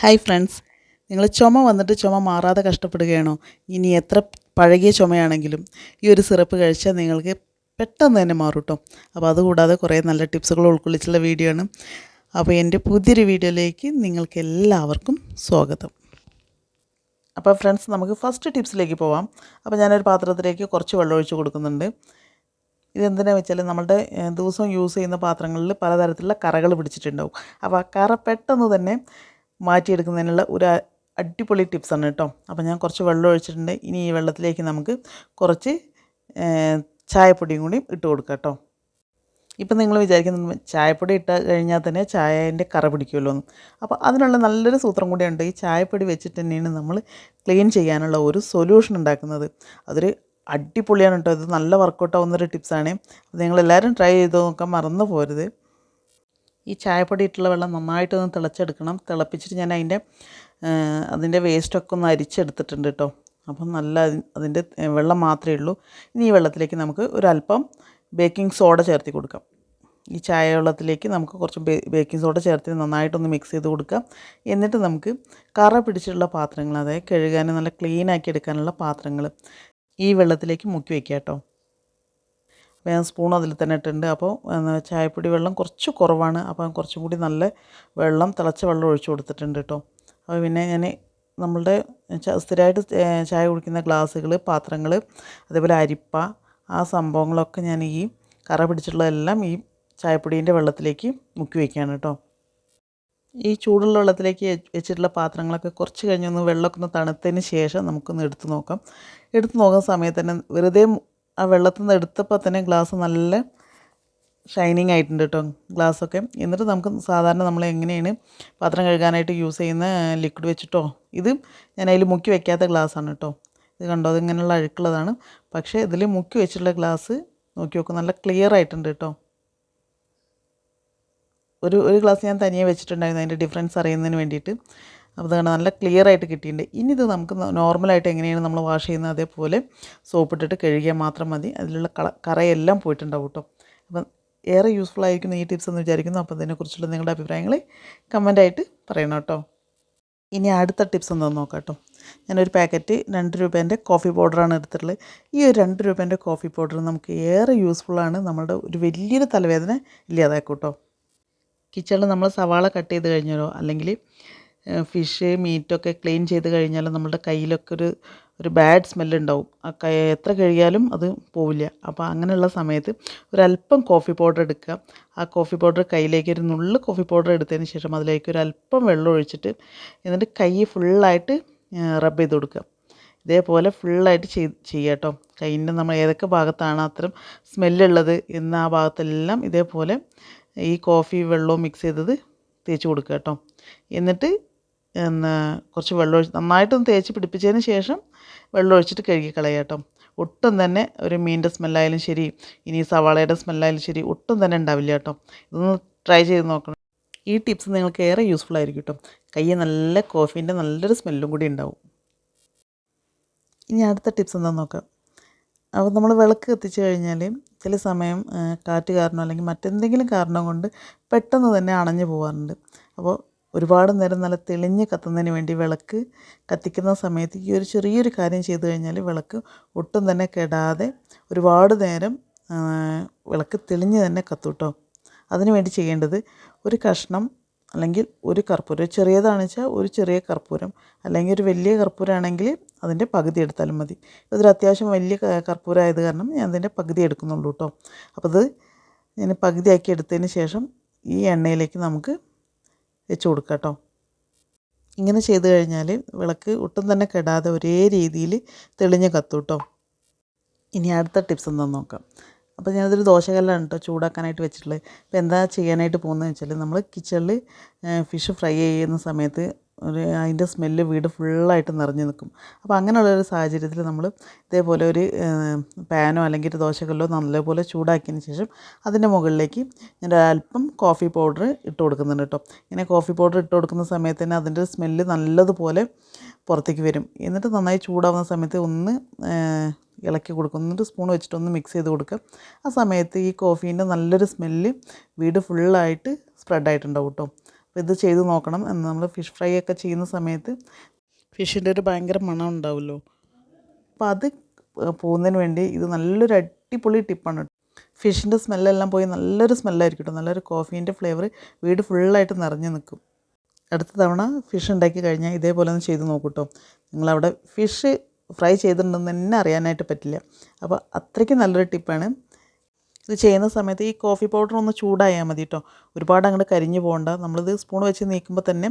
Hi friends നിങ്ങൾ ചുമ വന്നിട്ട് ചുമ മാറാതെ കഷ്ടപ്പെടുകയാണോ? ഇനി എത്ര പഴകിയ ചുമയാണെങ്കിലും ഈ ഒരു സിറപ്പ് കഴിച്ചാൽ നിങ്ങൾക്ക് പെട്ടെന്ന് തന്നെ മാറും കേട്ടോ അപ്പോൾ അതുകൂടാതെ കുറേ നല്ല ടിപ്സുകൾ ഉൾക്കൊള്ളിച്ചുള്ള വീഡിയോ ആണ്. അപ്പോൾ എന്റെ പുതിയൊരു വീഡിയോയിലേക്ക് നിങ്ങൾക്ക് എല്ലാവർക്കും സ്വാഗതം. അപ്പോൾ ഫ്രണ്ട്സ് നമുക്ക് ഫസ്റ്റ് ടിപ്സിലേക്ക് പോവാം. അപ്പോൾ ഞാനൊരു പാത്രത്തിലേക്ക് കുറച്ച് വെള്ളം ഒഴിച്ച് കൊടുക്കുന്നുണ്ട്. ഇതെന്തിനാണെന്ന് വെച്ചാൽ നമ്മളുടെ ദിവസവും യൂസ് ചെയ്യുന്ന പാത്രങ്ങളിൽ പലതരത്തിലുള്ള കറകൾ പിടിച്ചിട്ടുണ്ടാവും. അപ്പോൾ ആ കറ പെട്ടെന്ന് തന്നെ മാറ്റിയെടുക്കുന്നതിനുള്ള ഒരു അടിപൊളി ടിപ്സാണ് കേട്ടോ. അപ്പോൾ ഞാൻ കുറച്ച് വെള്ളം ഒഴിച്ചിട്ടുണ്ട്. ഇനി ഈ വെള്ളത്തിലേക്ക് നമുക്ക് കുറച്ച് ചായപ്പൊടിയും കൂടി ഇട്ട് കൊടുക്കാം കേട്ടോ. ഇപ്പം നിങ്ങൾ വിചാരിക്കുന്നത് ചായപ്പൊടി ഇട്ട് കഴിഞ്ഞാൽ തന്നെ ചായേന്റെ കറ പിടിക്കുമല്ലോ എന്ന്. അപ്പോൾ അതിനുള്ള നല്ലൊരു സൂത്രം കൂടിയുണ്ട് ഈ ചായപ്പൊടി വെച്ചിട്ട് തന്നെയാണ് നമ്മൾ ക്ലീൻ ചെയ്യാനുള്ള ഒരു സൊല്യൂഷൻ ഉണ്ടാക്കുന്നത്. അതൊരു അടിപൊളിയാണ് കേട്ടോ. ഇത് നല്ല വർക്കൗട്ട് ആവുന്നൊരു ടിപ്സാണ് അപ്പോൾ നിങ്ങളെല്ലാവരും ട്രൈ ചെയ്ത് നോക്കാൻ മറന്നു പോരുത്. ഈ ചായപ്പൊടി ഇട്ടുള്ള വെള്ളം നന്നായിട്ടൊന്ന് തിളച്ചെടുക്കണം. തിളപ്പിച്ചിട്ട് ഞാൻ അതിന്റെ അതിന്റെ വേസ്റ്റൊക്കെ ഒന്ന് അരിച്ചെടുത്തിട്ടുണ്ട് കേട്ടോ അപ്പം നല്ല അതി- അതിന്റെ വെള്ളം മാത്രമേ ഉള്ളൂ. ഇനി ഈ വെള്ളത്തിലേക്ക് നമുക്ക് ഒരല്പം ബേക്കിംഗ് സോഡ ചേർത്തി കൊടുക്കാം. ഈ ചായ വെള്ളത്തിലേക്ക് നമുക്ക് കുറച്ച് ബേക്കിംഗ് സോഡ ചേർത്ത് നന്നായിട്ടൊന്ന് മിക്സ് ചെയ്ത് കൊടുക്കാം. എന്നിട്ട് നമുക്ക് കറ പിടിച്ചിട്ടുള്ള പാത്രങ്ങൾ അതായത് കഴുകാനും നല്ല ക്ലീൻ ആക്കി എടുക്കാനുള്ള പാത്രങ്ങൾ ഈ വെള്ളത്തിലേക്ക് മുക്കി വയ്ക്കാം കേട്ടോ ഞാൻ സ്പൂൺ അതിൽ തന്നെ ഇട്ടിട്ടുണ്ട്. അപ്പോൾ ചായപ്പൊടി വെള്ളം കുറച്ച് കുറവാണ്. അപ്പം കുറച്ചും കൂടി നല്ല വെള്ളം തിളച്ച വെള്ളം ഒഴിച്ചു കൊടുത്തിട്ടുണ്ട് കേട്ടോ. അപ്പോൾ പിന്നെ ഞാൻ നമ്മളുടെ സ്ഥിരമായിട്ട് ചായ കുടിക്കുന്ന ഗ്ലാസ്സുകൾ പാത്രങ്ങൾ അതേപോലെ അരിപ്പ ആ സംഭവങ്ങളൊക്കെ ഞാൻ ഈ കറ പിടിച്ചിട്ടുള്ളതെല്ലാം ഈ ചായപ്പൊടീന്റെ വെള്ളത്തിലേക്ക് മുക്കി വയ്ക്കുകയാണ് കേട്ടോ. ഈ ചൂടുള്ള വെള്ളത്തിലേക്ക് വെച്ചിട്ടുള്ള പാത്രങ്ങളൊക്കെ കുറച്ച് കഴിഞ്ഞൊന്ന് വെള്ളമൊക്കെ ഒന്ന് തണുത്തതിന് ശേഷം നമുക്കൊന്ന് എടുത്തു നോക്കാം. എടുത്തു നോക്കുന്ന സമയത്ത് തന്നെ വെറുതെ ആ വെള്ളത്തിൽ നിന്ന് എടുത്തപ്പോൾ തന്നെ ഗ്ലാസ് നല്ല ഷൈനിങ് ആയിട്ടുണ്ട് കേട്ടോ ഗ്ലാസ്സൊക്കെ എന്നിട്ട് നമുക്ക് സാധാരണ നമ്മൾ എങ്ങനെയാണ് പാത്രം കഴുകാനായിട്ട് യൂസ് ചെയ്യുന്ന ലിക്വിഡ് വെച്ചിട്ടോ ഇത് ഞാൻ അതിൽ മുക്കി വെക്കാത്ത ഗ്ലാസ്സാണ് കേട്ടോ. ഇത് കണ്ടോ അതിങ്ങനെയുള്ള അഴുക്കുള്ളതാണ്. പക്ഷേ ഇതിൽ മുക്കി വെച്ചിട്ടുള്ള ഗ്ലാസ് നോക്കി നോക്കും നല്ല ക്ലിയർ ആയിട്ടുണ്ട് കേട്ടോ. ഒരു ഒരു ഗ്ലാസ് ഞാൻ തനിയെ വെച്ചിട്ടുണ്ടായിരുന്നു അതിന്റെ ഡിഫറൻസ് അറിയുന്നതിന് വേണ്ടിയിട്ട്. അപ്പോൾ അതുകൊണ്ട് നല്ല ക്ലിയർ ആയിട്ട് കിട്ടിയിട്ടുണ്ട്. ഇനി ഇത് നമുക്ക് നോർമലായിട്ട് എങ്ങനെയാണ് നമ്മൾ വാഷ് ചെയ്യുന്നത്? അതേപോലെ സോപ്പ് ഇട്ടിട്ട് കഴുകിയാൽ മാത്രം മതി. അതിലുള്ള കള കറയെല്ലാം പോയിട്ടുണ്ടാവും കേട്ടോ. അപ്പം ഏറെ യൂസ്ഫുൾ ആയിരിക്കുന്ന ഈ ടിപ്സ് എന്ന് വിചാരിക്കുന്നു. അപ്പോൾ അതിനെക്കുറിച്ചുള്ള നിങ്ങളുടെ അഭിപ്രായങ്ങൾ കമന്റായിട്ട് പറയണം കേട്ടോ. ഇനി അടുത്ത ടിപ്സ് എന്താണെന്ന് നോക്കാം കേട്ടോ. ഞാനൊരു പാക്കറ്റ് രണ്ട് രൂപേന്റെ കോഫി പൗഡറാണ് എടുത്തിട്ടുള്ളത്. ഈ ഒരു രണ്ട് രൂപേന്റെ കോഫി പൗഡർ നമുക്ക് ഏറെ യൂസ്ഫുള്ളാണ് നമ്മുടെ ഒരു വലിയൊരു തലവേദന ഇല്ലാതാക്കും കേട്ടോ. കിച്ചണിൽ നമ്മൾ സവാള കട്ട് ചെയ്ത് കഴിഞ്ഞാലോ അല്ലെങ്കിൽ ഫിഷ് മീറ്റൊക്കെ ക്ലീൻ ചെയ്ത് കഴിഞ്ഞാൽ നമ്മളുടെ കയ്യിലൊക്കെ ഒരു ഒരു ബാഡ് സ്മെല്ലുണ്ടാവും ആ കൈ എത്ര കഴുകിയാലും അത് പോവില്ല. അപ്പോൾ അങ്ങനെയുള്ള സമയത്ത് ഒരല്പം കോഫി പൗഡർ എടുക്കുക. ആ കോഫി പൗഡർ കയ്യിലേക്ക് ഒരു നുള്ളു കോഫി പൗഡർ എടുത്തതിന് ശേഷം അതിലേക്ക് ഒരു അല്പം വെള്ളം ഒഴിച്ചിട്ട് എന്നിട്ട് കൈ ഫുള്ളായിട്ട് റബ്ബ് ചെയ്ത് കൊടുക്കുക. ഇതേപോലെ ഫുള്ളായിട്ട് ചെയ് ചെയ്യുക കേട്ടോ. കൈയിന്റെ നമ്മൾ ഏതൊക്കെ ഭാഗത്താണ് അത്തരം സ്മെല്ലുള്ളത് എന്ന ആ ഭാഗത്തെല്ലാം ഇതേപോലെ ഈ കോഫി വെള്ളവും മിക്സ് ചെയ്തത് തേച്ച് കൊടുക്കുക കേട്ടോ. എന്നിട്ട് എന്നാ കുറച്ച് വെള്ളമൊഴി നന്നായിട്ടൊന്ന് തേച്ച് പിടിപ്പിച്ചതിന് ശേഷം വെള്ളമൊഴിച്ചിട്ട് കഴുകി കളയുക കേട്ടോ. ഒട്ടും തന്നെ ഒരു മീനിന്റെ സ്മെല്ലായാലും ശരി ഇനി സവാളയുടെ സ്മെല്ലായാലും ശരി ഒട്ടും തന്നെ ഉണ്ടാവില്ല കേട്ടോ. ഇതൊന്ന് ട്രൈ ചെയ്ത് നോക്കണം. ഈ ടിപ്സ് നിങ്ങൾക്ക് ഏറെ യൂസ്ഫുൾ ആയിരിക്കും കേട്ടോ. കയ്യിൽ നല്ല കോഫീന്റെ നല്ലൊരു സ്മെല്ലും കൂടി ഉണ്ടാവും. ഇനി അടുത്ത ടിപ്സ് എന്താണെന്ന് നോക്കാം. അപ്പോൾ നമ്മൾ വിളക്ക് കത്തിച്ച് കഴിഞ്ഞാൽ ചില സമയം കാറ്റ് കാരണം അല്ലെങ്കിൽ മറ്റെന്തെങ്കിലും കാരണം കൊണ്ട് പെട്ടെന്ന് തന്നെ അണഞ്ഞു പോകാറുണ്ട് അപ്പോൾ ഒരുപാട് നേരം നല്ല തെളിഞ്ഞ് കത്തുന്നതിന് വേണ്ടി വിളക്ക് കത്തിക്കുന്ന സമയത്ത് ഈ ഒരു ചെറിയൊരു കാര്യം ചെയ്തു കഴിഞ്ഞാൽ വിളക്ക് ഒട്ടും തന്നെ കെടാതെ ഒരുപാട് നേരം വിളക്ക് തെളിഞ്ഞ് തന്നെ കത്തും കേട്ടോ അതിന് വേണ്ടി ചെയ്യേണ്ടത് ഒരു കഷ്ണം അല്ലെങ്കിൽ ഒരു കർപ്പൂരം ചെറിയതാണെന്ന് വെച്ചാൽ ഒരു ചെറിയ കർപ്പൂരം അല്ലെങ്കിൽ ഒരു വലിയ കർപ്പൂരമാണെങ്കിൽ അതിന്റെ പകുതി എടുത്താലും മതി. ഇതൊരു അത്യാവശ്യം വലിയ ക- കർപ്പൂരം ആയത് കാരണം ഞാൻ അതിന്റെ പകുതി എടുക്കുന്നുള്ളൂ കേട്ടോ അപ്പോൾ അത് ഞാൻ പകുതിയാക്കി എടുത്തതിന് ശേഷം ഈ എണ്ണയിലേക്ക് നമുക്ക് വെച്ച് കൊടുക്കാം കേട്ടോ ഇങ്ങനെ ചെയ്ത് കഴിഞ്ഞാൽ വിളക്ക് ഒട്ടും തന്നെ കെടാതെ ഒരേ രീതിയിൽ തെളിഞ്ഞ് കത്തും കേട്ടോ ഇനി അടുത്ത ടിപ്സ് എന്താണെന്ന് നോക്കാം. അപ്പോൾ ഞാനതൊരു ദോശകല്ലാണ് കേട്ടോ ചൂടാക്കാനായിട്ട് വെച്ചിട്ടുള്ളത്. അപ്പോൾ എന്താ ചെയ്യാനായിട്ട് പോകുന്നതെന്ന് വെച്ചാൽ നമ്മൾ കിച്ചണിൽ ഫിഷ് ഫ്രൈ ചെയ്യുന്ന സമയത്ത് ഒരു അതിന്റെ സ്മെല്ല് വീട് ഫുള്ളായിട്ട് നിറഞ്ഞു നിൽക്കും. അപ്പോൾ അങ്ങനെയുള്ളൊരു സാഹചര്യത്തിൽ നമ്മൾ ഇതേപോലെ ഒരു പാനോ അല്ലെങ്കിൽ ഒരു ദോശക്കല്ലോ നല്ലപോലെ ചൂടാക്കിയതിന് ശേഷം അതിന്റെ മുകളിലേക്ക് ഞാൻ അല്പം കോഫി പൗഡർ ഇട്ട് കൊടുക്കുന്നുണ്ട് കേട്ടോ. ഇങ്ങനെ കോഫി പൗഡർ ഇട്ട് കൊടുക്കുന്ന സമയത്ത് തന്നെ അതിന്റെ സ്മെല്ല് നല്ലതുപോലെ പുറത്തേക്ക് വരും. എന്നിട്ട് നന്നായി ചൂടാവുന്ന സമയത്ത് ഒന്ന് ഇളക്കി കൊടുക്കും. എന്നിട്ട് സ്പൂൺ വെച്ചിട്ടൊന്ന് മിക്സ് ചെയ്ത് കൊടുക്കുക. ആ സമയത്ത് ഈ കോഫീന്റെ നല്ലൊരു സ്മെല്ല് വീട് ഫുള്ളായിട്ട് സ്പ്രെഡായിട്ടുണ്ടാവും കേട്ടോ. അപ്പോൾ ഇത് ചെയ്ത് നോക്കണം. എന്ന് നമ്മൾ ഫിഷ് ഫ്രൈ ഒക്കെ ചെയ്യുന്ന സമയത്ത് ഫിഷിന്റെ ഒരു ഭയങ്കര മണം ഉണ്ടാവുമല്ലോ. അപ്പോൾ അത് പോകുന്നതിന് വേണ്ടി ഇത് നല്ലൊരു അടിപൊളി ടിപ്പാണ് ഫിഷിന്റെ സ്മെല്ലെല്ലാം പോയി നല്ലൊരു സ്മെല്ലായിരിക്കും കേട്ടോ നല്ലൊരു കോഫീന്റെ ഫ്ലേവർ വീട് ഫുള്ളായിട്ട് നിറഞ്ഞു നിൽക്കും. അടുത്ത തവണ ഫിഷ് ഉണ്ടാക്കി കഴിഞ്ഞാൽ ഇതേപോലെ ഒന്ന് ചെയ്ത് നോക്കൂ കേട്ടോ നിങ്ങളവിടെ ഫിഷ് ഫ്രൈ ചെയ്തിട്ടുണ്ടെന്ന് തന്നെ അറിയാനായിട്ട് പറ്റില്ല. അപ്പോൾ അത്രയ്ക്ക് നല്ലൊരു ടിപ്പാണ് ഇത് ചെയ്യുന്ന സമയത്ത് ഈ കോഫി പൗഡർ ഒന്ന് ചൂടായാൽ മതി കേട്ടോ ഒരുപാട് അങ്ങോട്ട് കരിഞ്ഞു പോകണ്ട നമ്മളിത് സ്പൂൺ വെച്ച് നീക്കുമ്പോൾ തന്നെ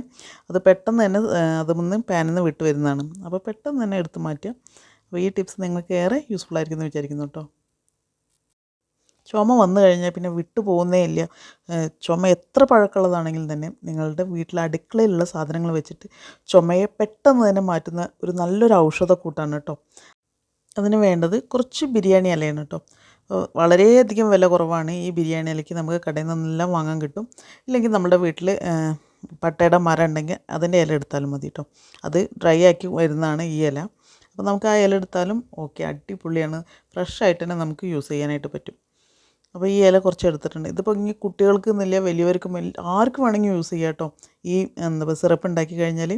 അത് പെട്ടെന്ന് തന്നെ അതിൽ നിന്ന് പാനിൽ നിന്ന് വിട്ട് വരുന്നതാണ്. അപ്പോൾ പെട്ടെന്ന് തന്നെ എടുത്ത് മാറ്റുക. അപ്പോൾ ഈ ടിപ്സ് നിങ്ങൾക്ക് ഏറെ യൂസ്ഫുൾ ആയിരിക്കും എന്ന് വിചാരിക്കുന്നു കേട്ടോ ചുമ വന്നു കഴിഞ്ഞാൽ പിന്നെ വിട്ടു പോകുന്നേ ഇല്ല. ചുമ എത്ര പഴക്കമുള്ളതാണെങ്കിലും തന്നെ നിങ്ങളുടെ വീട്ടിലെ അടുക്കളയിലുള്ള സാധനങ്ങൾ വെച്ചിട്ട് ചുമയെ പെട്ടെന്ന് തന്നെ മാറ്റുന്ന ഒരു നല്ലൊരു ഔഷധക്കൂട്ടാണ് കേട്ടോ അതിന് വേണ്ടത് കുറച്ച് ബിരിയാണി ഇലയാണ് കേട്ടോ വളരെയധികം വില കുറവാണ് ഈ ബിരിയാണി ഇലയ്ക്ക് നമുക്ക് കടയിൽ നിന്നെല്ലാം വാങ്ങാൻ കിട്ടും. ഇല്ലെങ്കിൽ നമ്മുടെ വീട്ടിൽ പട്ടയുടെ മരം ഉണ്ടെങ്കിൽ അതിന്റെ ഇല എടുത്താലും മതി കേട്ടോ അത് ഡ്രൈ ആക്കി വരുന്നതാണ് ഈ ഇല. അപ്പോൾ നമുക്ക് ആ ഇല എടുത്താലും ഓക്കെ അടിപൊളിയാണ്. ഫ്രഷ് ആയിട്ട് തന്നെ നമുക്ക് യൂസ് ചെയ്യാനായിട്ട് പറ്റും. അപ്പോൾ ഈ ഇല കുറച്ച് എടുത്തിട്ടുണ്ട്. ഇതിപ്പോൾ ഇനി കുട്ടികൾക്ക് എന്നില്ല വലിയവർക്കും ആർക്കും ആർക്ക് വേണമെങ്കിൽ യൂസ് ചെയ്യാം കേട്ടോ ഈ എന്താ സിറപ്പ് ഉണ്ടാക്കി കഴിഞ്ഞാൽ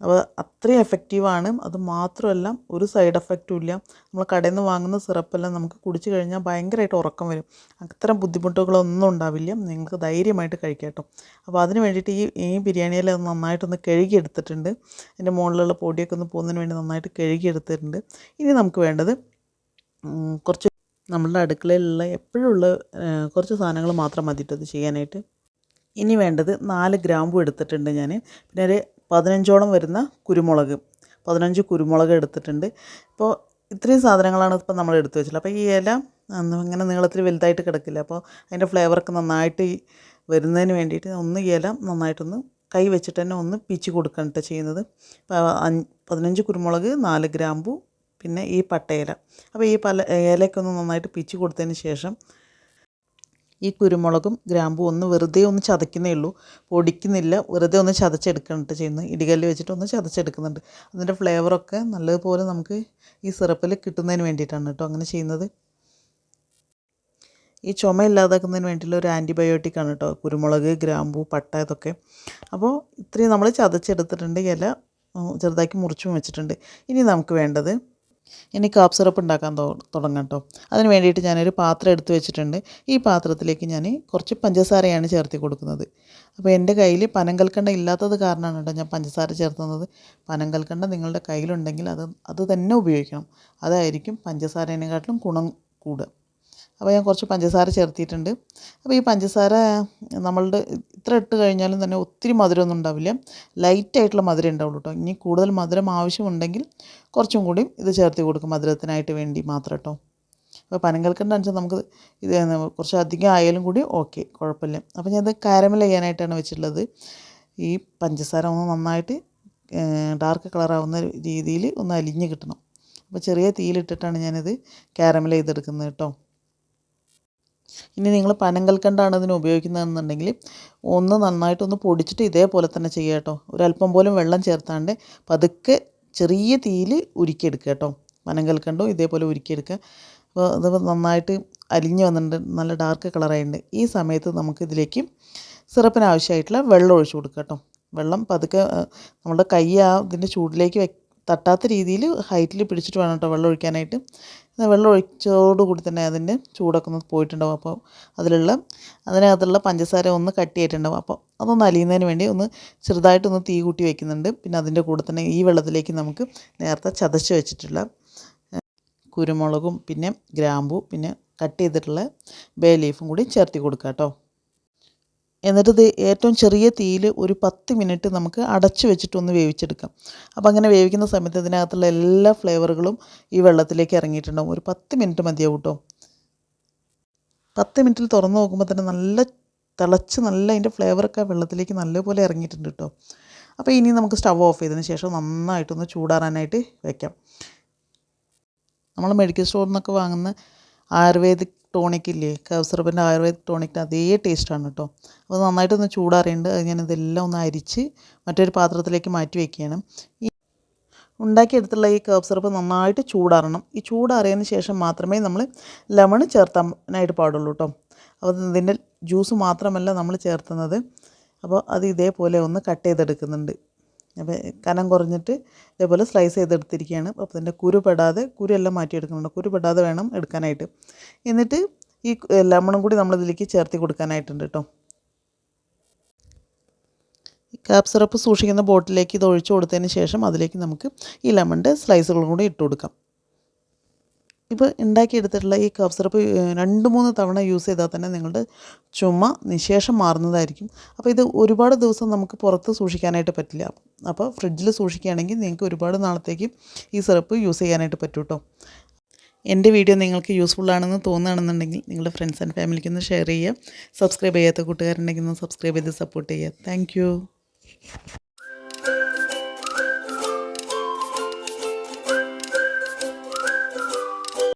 അപ്പോൾ അത്രയും എഫക്റ്റീവാണ് അത് മാത്രമല്ല ഒരു സൈഡ് എഫക്റ്റും ഇല്ല. നമ്മൾ കടയിൽ നിന്ന് വാങ്ങുന്ന സിറപ്പെല്ലാം നമുക്ക് കുടിച്ച് കഴിഞ്ഞാൽ ഭയങ്കരമായിട്ട് ഉറക്കം വരും. അത്തരം ബുദ്ധിമുട്ടുകളൊന്നും ഉണ്ടാവില്ല. നിങ്ങൾക്ക് ധൈര്യമായിട്ട് കഴിക്കാം അപ്പോൾ അതിന് വേണ്ടിയിട്ട് ഈ ഈ ബിരിയാണിയിൽ നന്നായിട്ടൊന്ന് കഴുകിയെടുത്തിട്ടുണ്ട്. അതിന്റെ മുകളിലുള്ള പൊടിയൊക്കെ ഒന്ന് പോകുന്നതിന് വേണ്ടി നന്നായിട്ട് കഴുകിയെടുത്തിട്ടുണ്ട്. ഇനി നമുക്ക് വേണ്ടത് കുറച്ച് നമ്മളുടെ അടുക്കളയിലുള്ള എപ്പോഴുള്ള കുറച്ച് സാധനങ്ങൾ മാത്രം മതിയിട്ടത് ചെയ്യാനായിട്ട്. ഇനി വേണ്ടത് നാല് ഗ്രാമ്പു എടുത്തിട്ടുണ്ട് ഞാൻ പിന്നെ ഒരു പതിനഞ്ചോളം വരുന്ന കുരുമുളക്. പതിനഞ്ച് കുരുമുളക് എടുത്തിട്ടുണ്ട്. ഇപ്പോൾ ഇത്രയും സാധനങ്ങളാണ് ഇപ്പോൾ നമ്മൾ എടുത്തു വെച്ചത്. അപ്പോൾ ഈ ഇല ഇങ്ങനെ നീളത്തിൽ വലുതായിട്ട് കിടക്കില്ല. അപ്പോൾ അതിന്റെ ഫ്ലേവറൊക്കെ നന്നായിട്ട് വരുന്നതിന് വേണ്ടിയിട്ട് ഒന്ന് ഇല നന്നായിട്ടൊന്ന് കൈ വെച്ചിട്ട് തന്നെ ഒന്ന് പിച്ച് കൊടുക്കണിട്ട് ചെയ്യുന്നത്. പതിനഞ്ച് കുരുമുളക് നാല് ഗ്രാമ്പു പിന്നെ ഈ പട്ടയില. അപ്പോൾ ഈ പല ഇലയൊക്കെ ഒന്ന് നന്നായിട്ട് പിച്ച് കൊടുത്തതിന് ശേഷം ഈ കുരുമുളകും ഗ്രാമ്പും ഒന്ന് വെറുതെ ഒന്ന് ചതയ്ക്കുന്നേ ഉള്ളൂ. പൊടിക്കുന്നില്ല. വെറുതെ ഒന്ന് ചതച്ചെടുക്കണിട്ട് ചെയ്യുന്നത് ഇടികല്ല് വെച്ചിട്ട് ഒന്ന് ചതച്ചെടുക്കുന്നുണ്ട്. അതിന്റെ ഫ്ലേവറൊക്കെ നല്ലതുപോലെ നമുക്ക് ഈ സിറപ്പിൽ കിട്ടുന്നതിന് വേണ്ടിയിട്ടാണ് കേട്ടോ അങ്ങനെ ചെയ്യുന്നത്. ഈ ചുമ ഇല്ലാതാക്കുന്നതിന് വേണ്ടിയിട്ടുള്ള ഒരു ആന്റിബയോട്ടിക് ആണ് കേട്ടോ. കുരുമുളക് ഗ്രാമ്പു പട്ട ഇതൊക്കെ. അപ്പോൾ ഇത്രയും നമ്മൾ ചതച്ചെടുത്തിട്ടുണ്ട്. ഇല ചെറുതാക്കി മുറിച്ചും വെച്ചിട്ടുണ്ട്. ഇനി നമുക്ക് വേണ്ടത് ഇനി കാപ്പ് സിറപ്പ് ഉണ്ടാക്കാൻ തുടങ്ങാം കേട്ടോ അതിന് വേണ്ടിയിട്ട് ഞാനൊരു പാത്രം എടുത്തു വെച്ചിട്ടുണ്ട്. ഈ പാത്രത്തിലേക്ക് ഞാൻ കുറച്ച് പഞ്ചസാരയാണ് ചേർത്തി കൊടുക്കുന്നത്. അപ്പോൾ എന്റെ കയ്യിൽ പനങ്കൽക്കണ്ട ഇല്ലാത്തത് കാരണമാണ് കേട്ടോ ഞാൻ പഞ്ചസാര ചേർത്തുന്നത്. പനങ്കൽക്കണ്ട നിങ്ങളുടെ കയ്യിലുണ്ടെങ്കിൽ അത് അത് തന്നെ ഉപയോഗിക്കണം. അതായിരിക്കും പഞ്ചസാരേനെക്കാട്ടിലും ഗുണം കൂടുക. അപ്പോൾ ഞാൻ കുറച്ച് പഞ്ചസാര ചേർത്തിട്ടുണ്ട് അപ്പോൾ ഈ പഞ്ചസാര നമ്മളുടെ ഇത്ര ഇട്ട് കഴിഞ്ഞാലും തന്നെ ഒത്തിരി മധുരമൊന്നും ഉണ്ടാവില്ല. ലൈറ്റായിട്ടുള്ള മധുരം ഉണ്ടാവുള്ളൂ കേട്ടോ. ഇനി കൂടുതൽ മധുരം ആവശ്യമുണ്ടെങ്കിൽ കുറച്ചും കൂടി ഇത് ചേർത്ത് കൊടുക്കും മധുരത്തിനായിട്ട് വേണ്ടി മാത്രം കേട്ടോ. അപ്പോൾ പനങ്കൽക്കണ്ട അനുസരിച്ച് നമുക്ക് ഇത് കുറച്ച് അധികം ആയാലും കൂടി ഓക്കെ കുഴപ്പമില്ല. അപ്പോൾ ഞാനത് കാരമൽ ചെയ്യാനായിട്ടാണ് വെച്ചിട്ടുള്ളത്. ഈ പഞ്ചസാര ഒന്ന് നന്നായിട്ട് ഡാർക്ക് കളറാവുന്ന രീതിയിൽ ഒന്ന് അലിഞ്ഞ് കിട്ടണം. അപ്പോൾ ചെറിയ തീയിലിട്ടിട്ടാണ് ഞാനിത് കാരമൽ ചെയ്തെടുക്കുന്നത് കേട്ടോ. ഇനി നിങ്ങൾ പനങ്കൽക്കണ്ടാണ് ഇതിന് ഉപയോഗിക്കുന്നതെന്നുണ്ടെങ്കിൽ ഒന്ന് നന്നായിട്ടൊന്ന് പൊടിച്ചിട്ട് ഇതേപോലെ തന്നെ ചെയ്യുക കേട്ടോ. ഒരല്പം പോലും വെള്ളം ചേർത്താണ്ട് പതുക്കെ ചെറിയ തീയിൽ ഉരുക്കിയെടുക്കുക കേട്ടോ. പനങ്കൽക്കണ്ടോ ഇതേപോലെ ഉരുക്കിയെടുക്കുക. അപ്പോൾ അത് നന്നായിട്ട് അലിഞ്ഞ് വന്നിട്ടുണ്ട്. നല്ല ഡാർക്ക് കളറായിട്ടുണ്ട്. ഈ സമയത്ത് നമുക്ക് ഇതിലേക്ക് സിറപ്പിന് ആവശ്യമായിട്ടുള്ള വെള്ളം ഒഴിച്ചു കൊടുക്കുക കേട്ടോ. വെള്ളം പതുക്കെ നമ്മുടെ കൈ ആ ഇതിന്റെ ചൂടിലേക്ക് വെ തട്ടാത്ത രീതിയിൽ ഹൈറ്റിൽ പിടിച്ചിട്ട് വേണം കേട്ടോ വെള്ളം ഒഴിക്കാനായിട്ട്. വെള്ളം ഒഴിച്ചതോടുകൂടി തന്നെ അതിന്റെ ചൂടൊക്കെ ഒന്ന് പോയിട്ടുണ്ടാവും. അപ്പോൾ അതിലുള്ള അതിനകത്തുള്ള പഞ്ചസാര ഒന്ന് കട്ടിയായിട്ടുണ്ടാവും. അപ്പോൾ അതൊന്ന് അലിയുന്നതിന് വേണ്ടി ഒന്ന് ചെറുതായിട്ടൊന്ന് തീ കൂട്ടി വയ്ക്കുന്നുണ്ട് പിന്നെ അതിന്റെ കൂടെ തന്നെ ഈ വെള്ളത്തിലേക്ക് നമുക്ക് നേരത്തെ ചതച്ച് വെച്ചിട്ടുള്ള കുരുമുളകും പിന്നെ ഗ്രാമ്പു പിന്നെ കട്ട് ചെയ്തിട്ടുള്ള ബേ ലീഫും കൂടി ചേർത്തി കൊടുക്കാം കേട്ടോ. എന്നിട്ട് ഏറ്റവും ചെറിയ തീയിൽ ഒരു പത്ത് മിനിറ്റ് നമുക്ക് അടച്ചു വെച്ചിട്ടൊന്ന് വേവിച്ചെടുക്കാം. അപ്പോൾ അങ്ങനെ വേവിക്കുന്ന സമയത്ത് ഇതിനകത്തുള്ള എല്ലാ ഫ്ലേവറുകളും ഈ വെള്ളത്തിലേക്ക് ഇറങ്ങിയിട്ടുണ്ടാവും. ഒരു പത്ത് മിനിറ്റ് മതിയാവും കേട്ടോ. പത്ത് മിനിറ്റിൽ തുറന്ന് നോക്കുമ്പോൾ തന്നെ നല്ല തിളച്ച് നല്ല അതിന്റെ ഫ്ലേവറൊക്കെ വെള്ളത്തിലേക്ക് നല്ലപോലെ ഇറങ്ങിയിട്ടുണ്ട് കേട്ടോ. അപ്പോൾ ഇനി നമുക്ക് സ്റ്റവ് ഓഫ് ചെയ്തതിന് ശേഷം നന്നായിട്ടൊന്ന് ചൂടാറാനായിട്ട് വെക്കാം. നമ്മൾ മെഡിക്കൽ സ്റ്റോറിൽ നിന്നൊക്കെ വാങ്ങുന്ന ആയുർവേദിക് ടോണിക് ഇല്ലേ സിറപ്പിന്റെ ആയുർവേദിക് ടോണിക്കിന്റെ അതേ ടേസ്റ്റാണ് കേട്ടോ അപ്പോൾ നന്നായിട്ടൊന്ന് ചൂടാറിയുണ്ട്. അത് ഞാൻ ഇതെല്ലാം ഒന്ന് അരിച്ച് മറ്റൊരു പാത്രത്തിലേക്ക് മാറ്റി വയ്ക്കുകയാണ് ഈ ഉണ്ടാക്കിയെടുത്തുള്ള ഈ കർബ് സിറപ്പ് നന്നായിട്ട് ചൂടാറണം. ഈ ചൂടാറിയതിന് ശേഷം മാത്രമേ നമ്മൾ ലെമൺ ചേർത്താനായിട്ട് പാടുള്ളൂ കേട്ടോ അപ്പോൾ ഇതിന്റെ ജ്യൂസ് മാത്രമല്ല നമ്മൾ ചേർത്തുന്നത്. അപ്പോൾ അത് ഇതേപോലെ ഒന്ന് കട്ട് ചെയ്തെടുക്കുന്നുണ്ട്. കനം കുറഞ്ഞിട്ട് ഇതേപോലെ സ്ലൈസ് ചെയ്തെടുത്തിരിക്കുകയാണ്. അപ്പോൾ അതിന്റെ കുരു പെടാതെ കുരു എല്ലാം മാറ്റിയെടുക്കുന്നുണ്ട്. കുരു പെടാതെ വേണം എടുക്കാനായിട്ട്. എന്നിട്ട് ഈ ലെമണും കൂടി നമ്മളിതിലേക്ക് ചേർത്തി കൊടുക്കാനായിട്ടുണ്ട് കേട്ടോ. കാപ്പ് സിറപ്പ് സൂക്ഷിക്കുന്ന ബോട്ടിലേക്ക് ഇത് ഒഴിച്ചു കൊടുത്തതിന് ശേഷം അതിലേക്ക് നമുക്ക് ഈ ലെമണിന്റെ സ്ലൈസുകളും കൂടി ഇട്ട് കൊടുക്കാം. ഇപ്പോൾ ഉണ്ടാക്കിയെടുത്തിട്ടുള്ള ഈ കഫ് സിറപ്പ് രണ്ട് മൂന്ന് തവണ യൂസ് ചെയ്താൽ തന്നെ നിങ്ങളുടെ ചുമ നിശേഷം മാറുന്നതായിരിക്കും. അപ്പോൾ ഇത് ഒരുപാട് ദിവസം നമുക്ക് പുറത്ത് സൂക്ഷിക്കാനായിട്ട് പറ്റില്ല. അപ്പോൾ ഫ്രിഡ്ജിൽ സൂക്ഷിക്കുകയാണെങ്കിൽ നിങ്ങൾക്ക് ഒരുപാട് നാളത്തേക്ക് ഈ സിറപ്പ് യൂസ് ചെയ്യാനായിട്ട് പറ്റും കേട്ടോ എന്റെ വീഡിയോ നിങ്ങൾക്ക് യൂസ്ഫുൾ ആണെന്ന് തോന്നുകയാണെന്നുണ്ടെങ്കിൽ നിങ്ങളുടെ ഫ്രണ്ട്സ് ആൻഡ് ഫാമിലിക്ക് ഒന്ന് ഷെയർ ചെയ്യുക. സബ്സ്ക്രൈബ് ചെയ്യാത്ത കൂട്ടുകാരുണ്ടെങ്കിൽ ഒന്ന് സബ്സ്ക്രൈബ് ചെയ്ത് സപ്പോർട്ട് ചെയ്യുക. താങ്ക്